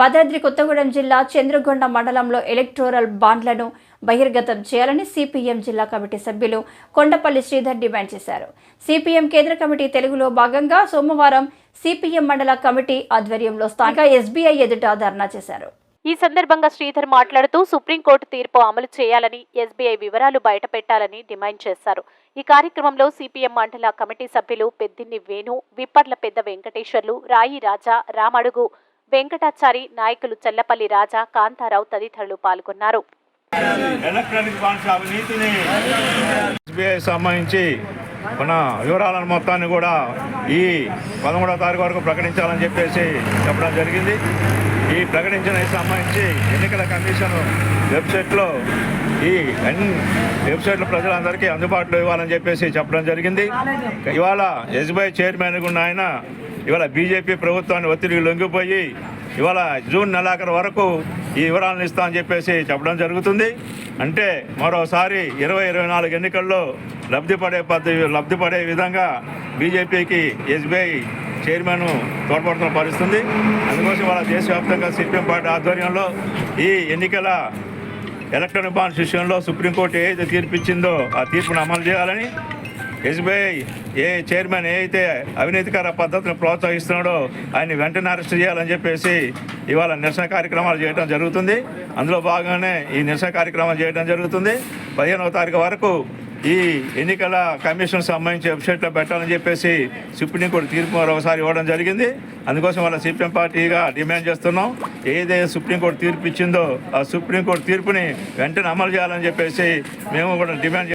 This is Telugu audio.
భద్రాద్రి కొత్తగూడెం జిల్లా చంద్రగొండ మండలంలో ఎలక్టోరల్ బాండ్లను బహిర్గతం చేయాలని సిపిఎం జిల్లా కమిటీ సభ్యులు కొండపల్లి శ్రీధర్ డిమాండ్ చేశారు. సిపిఎం కేంద్ర కమిటీ తెలుగులో భాగంగా సోమవారం సిపిఎం మండల కమిటీ ఆధ్వర్యంలో స్థానిక ఎస్బీఐ ఎదుట ధర్నా చేశారు. ఈ సందర్భంగా శ్రీధర్ మాట్లాడుతూ సుప్రీంకోర్టు తీర్పు అమలు చేయాలని ఎస్బీఐ వివరాలు బయటపెట్టాలని డిమాండ్ చేశారు. ఈ కార్యక్రమంలో సిపిఎం మండల కమిటీ సభ్యులు పెద్దిన్ని వేణు విప్పర్ల పెద్ద వెంకటేశ్వర్లు రాయి రాజా రామడుగు వెంకటాచారి నాయకులు చల్లపల్లి రాజా కాంతారావు తదితరులు పాల్గొన్నారు. ఎలక్ట్రానిక్ బాండ్స్ అవినీతిని ఎస్బీఐ సంబంధించి మన వివరాలను మొత్తాన్ని కూడా ఈ పదమూడవ తారీఖు వరకు ప్రకటించాలని చెప్పేసి చెప్పడం జరిగింది. ఈ ప్రకటించిన సంబంధించి ఎన్నికల కమిషన్ వెబ్సైట్లో ఈ అన్ని వెబ్సైట్లో ప్రజలందరికీ అందుబాటులో ఇవ్వాలని చెప్పేసి చెప్పడం జరిగింది. ఇవాళ ఎస్బీఐ చైర్మన్ ఉన్న ఆయన ఇవాళ బీజేపీ ప్రభుత్వాన్ని ఒత్తిడికి లొంగిపోయి ఇవాళ జూన్ నెలాఖరు వరకు ఈ వివరాలను ఇస్తా అని చెప్పేసి చెప్పడం జరుగుతుంది. అంటే మరోసారి ఇరవై ఇరవై నాలుగు ఎన్నికల్లో లబ్ధి పడే పద్ధతి లబ్ధి పడే విధంగా బీజేపీకి ఎస్బీఐ చైర్మన్ తోడ్పడుతున్న పరిస్థితుంది. అందుకోసం వాళ్ళ దేశవ్యాప్తంగా సిపిఎం పార్టీ ఆధ్వర్యంలో ఈ ఎన్నికల ఎలక్ట్రానిక్ బాండ్స్ విషయంలో సుప్రీంకోర్టు ఏదైతే తీర్పు ఇచ్చిందో ఆ తీర్పును అమలు చేయాలని ఎస్బీఐ ఏ చైర్మన్ ఏ అయితే అవినీతికర పద్ధతిని ప్రోత్సహిస్తున్నాడో ఆయన్ని వెంటనే అరెస్ట్ చేయాలని చెప్పేసి ఇవాళ నిరసన కార్యక్రమాలు చేయడం జరుగుతుంది. అందులో భాగంగానే ఈ నిరసన కార్యక్రమాలు చేయడం జరుగుతుంది. పదిహేనవ తారీఖు వరకు ఈ ఎన్నికల కమిషన్ సంబంధించి వెబ్సైట్లో పెట్టాలని చెప్పేసి సుప్రీంకోర్టు తీర్పు మరోసారి ఇవ్వడం జరిగింది. అందుకోసం వాళ్ళ సిపిఎం పార్టీగా డిమాండ్ చేస్తున్నాం. ఏదైతే సుప్రీంకోర్టు తీర్పు ఇచ్చిందో ఆ సుప్రీంకోర్టు తీర్పుని వెంటనే అమలు చేయాలని చెప్పేసి మేము కూడా డిమాండ్